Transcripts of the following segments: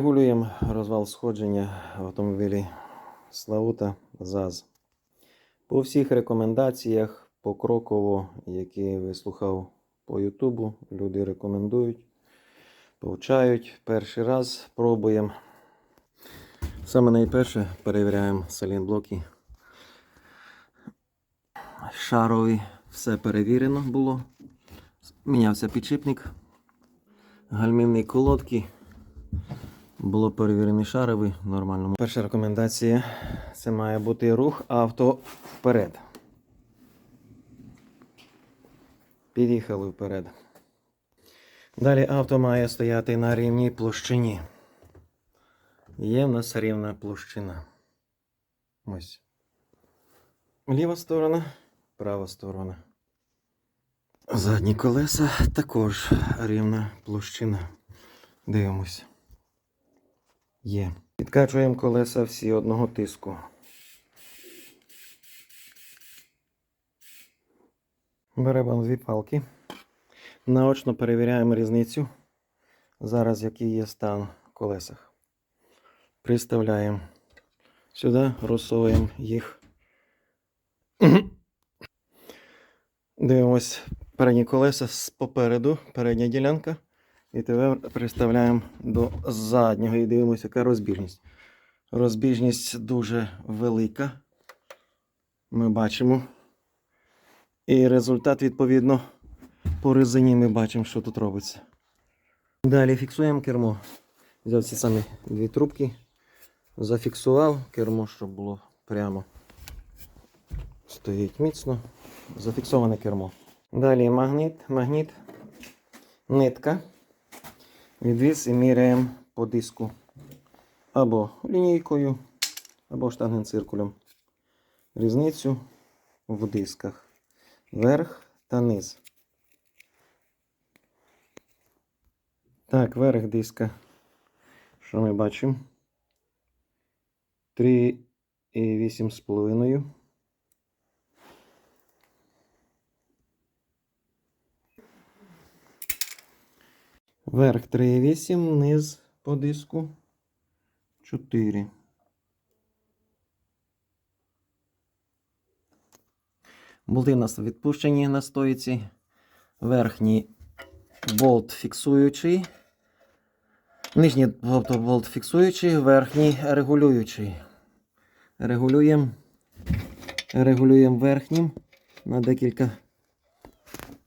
Регулюємо розвал сходження в автомобілі Славута ЗАЗ. По всіх рекомендаціях покроково, які вислухав по Ютубу, люди рекомендують, повчають. Перший раз пробуємо. Саме найперше перевіряємо салінблоки. Шарові, все перевірено було. Мінявся підшипник. Гальмівні колодки. Було перевірений шаровий нормальному. Перша рекомендація це має бути рух авто вперед. Під'їхали вперед. Далі авто має стояти на рівній площині. Є в нас рівна площина. Ось. Ліва сторона, права сторона. Задні колеса також рівна площина. Дивимось. Є. Підкачуємо колеса всі одного тиску. Беремо дві палки. Наочно перевіряємо різницю. Зараз який є стан в колесах. Приставляємо сюди, розсовуємо їх. Дивимось передні колеса з попереду, передня ділянка. І тепер приставляємо до заднього і дивимося, яка розбіжність. Розбіжність дуже велика. Ми бачимо. І результат, відповідно, по резині ми бачимо, що тут робиться. Далі фіксуємо кермо. Взяв ці самі дві трубки, зафіксував кермо, щоб було прямо. Стоїть міцно. Зафіксоване кермо. Далі магніт, магніт, нитка. Відвіз і міряємо по диску. Або лінійкою, або штангенциркулем. Різницю в дисках. Верх та низ. Так, верх диска. Що ми бачимо? 3,8 з половиною. Верх 3,8, низ по диску 4. Болти у нас відпущені на стойці. Верхній болт фіксуючий. Нижній тобто болт фіксуючий, верхній регулюючий. Регулюємо. Регулюємо верхнім на декілька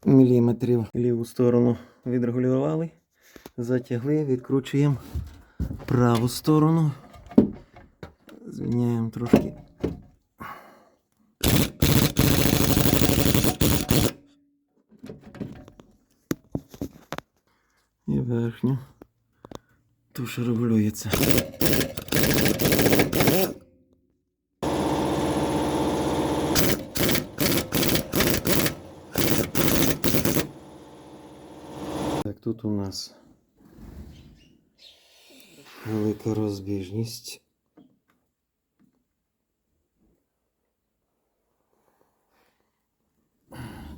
міліметрів ліву сторону відрегулювали, затягли, відкручуємо праву сторону. Звільняємо трошки. І верхню. Ту, регулюється. Тут у нас велика розбіжність.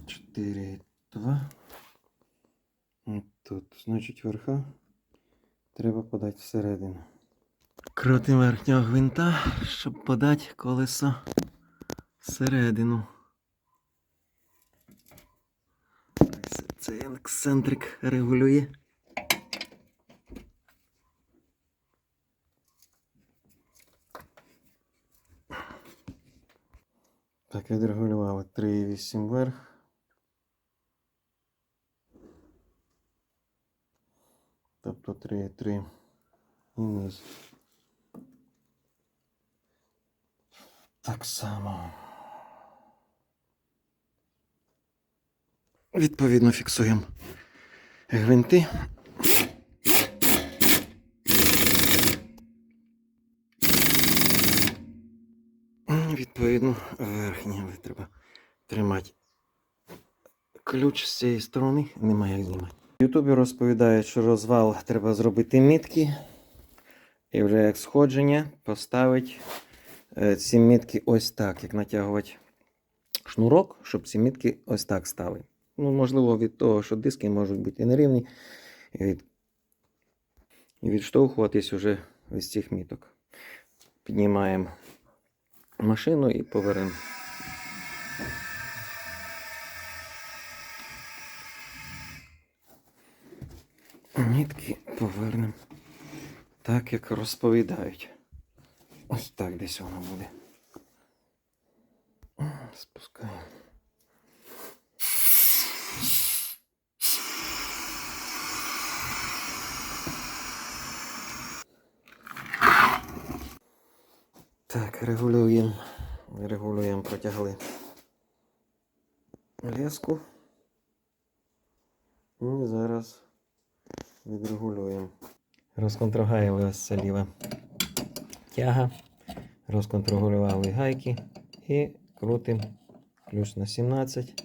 Чотири, два. Тут, значить, верха треба подати всередину. Крутим верхнього гвинта, щоб подати колесо всередину. Так, це- ексцентрик регулює. Так, відрегулювали 3,8 вверх. Тобто 3,3 і низ. Так само. Відповідно фіксуємо гвинти. Відповідно, верхні але треба тримати ключ з цієї сторони, немає як знімати. Ютубі розповідають, що розвал треба зробити мітки. І вже як сходження поставити е, ці мітки ось так, як натягувати шнурок, щоб ці мітки ось так стали. Ну, можливо, від того, що диски можуть бути нерівні. і Від... і відштовхуватись уже з цих міток. Піднімаємо машину і повернемо. Нітки повернемо так, як розповідають. Ось так десь воно буде. Спускаємо. Так, регулюємо. Регулюємо, протягли леску. І зараз відрегулюємо. Розконтрогаяли ось ця ліва тяга. Розконтролювали гайки і крутимо ключ на 17.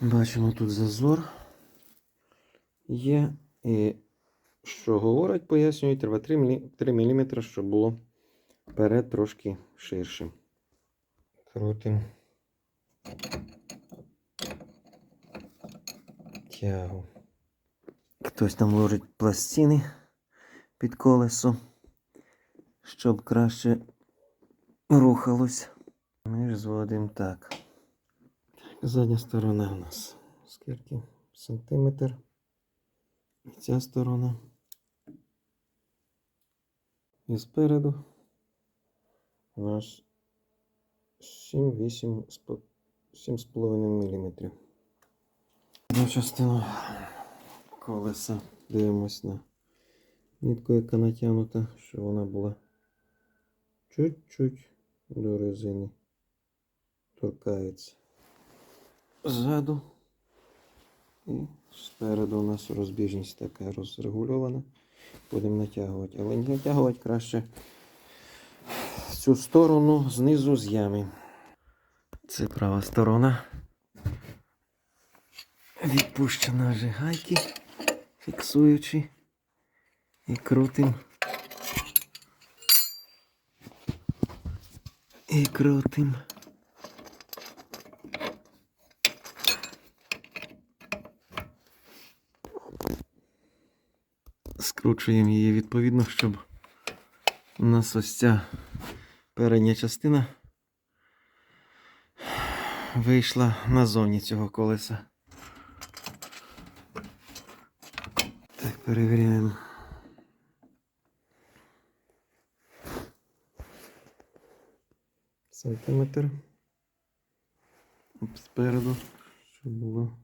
Бачимо тут зазор є. І що говорять, пояснюють, треба 3 мм, 3 мм, щоб було перед трошки ширшим. Крутим тягу. Хтось там ложить пластини під колесо, щоб краще рухалось. Ми ж зводимо так. так. Задня сторона у нас скільки? Сантиметр. І ця сторона. І спереду у нас 7,5 мм. На частину колеса дивимось на нитку, яка натягнута, щоб вона була чуть-чуть до резини торкається. Ззаду і спереду у нас розбіжність така розрегульована. Будемо натягувати. Але не натягувати краще цю сторону знизу з ями. Це права сторона. Відпущена вже гайки, фіксуючи і крутим. І крутим. Скручуємо її відповідно, щоб у нас ось ця передня частина вийшла назовні цього колеса. Так, перевіряємо. Сантиметр. Спереду, щоб було.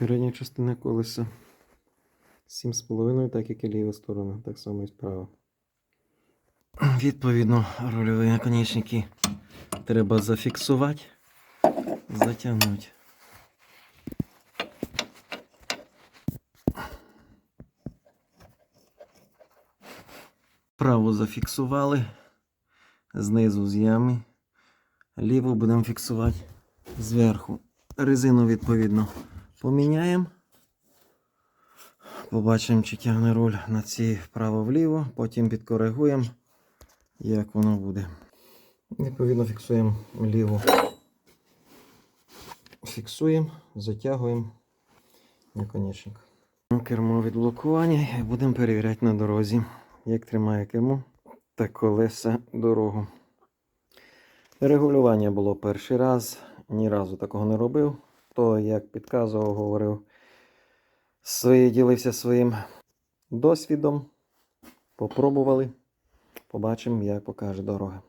Передня частина колеса 7,5, так як і ліва сторона, так само і справа. Відповідно, рульові наконечники треба зафіксувати, затягнути. Праву зафіксували знизу з ями. Ліву будемо фіксувати зверху. Резину, відповідно, поміняємо. Побачимо, чи тягне руль на ці вправо-вліво, потім підкоригуємо, як воно буде. Відповідно, фіксуємо ліву. Фіксуємо, затягуємо наконечник. Кермо від блокування і будемо перевіряти на дорозі, як тримає кермо та колеса дорогу. Регулювання було перший раз, ні разу такого не робив. То, як підказував, говорив, свої, ділився своїм досвідом. Попробували. Побачимо, як покаже дорога.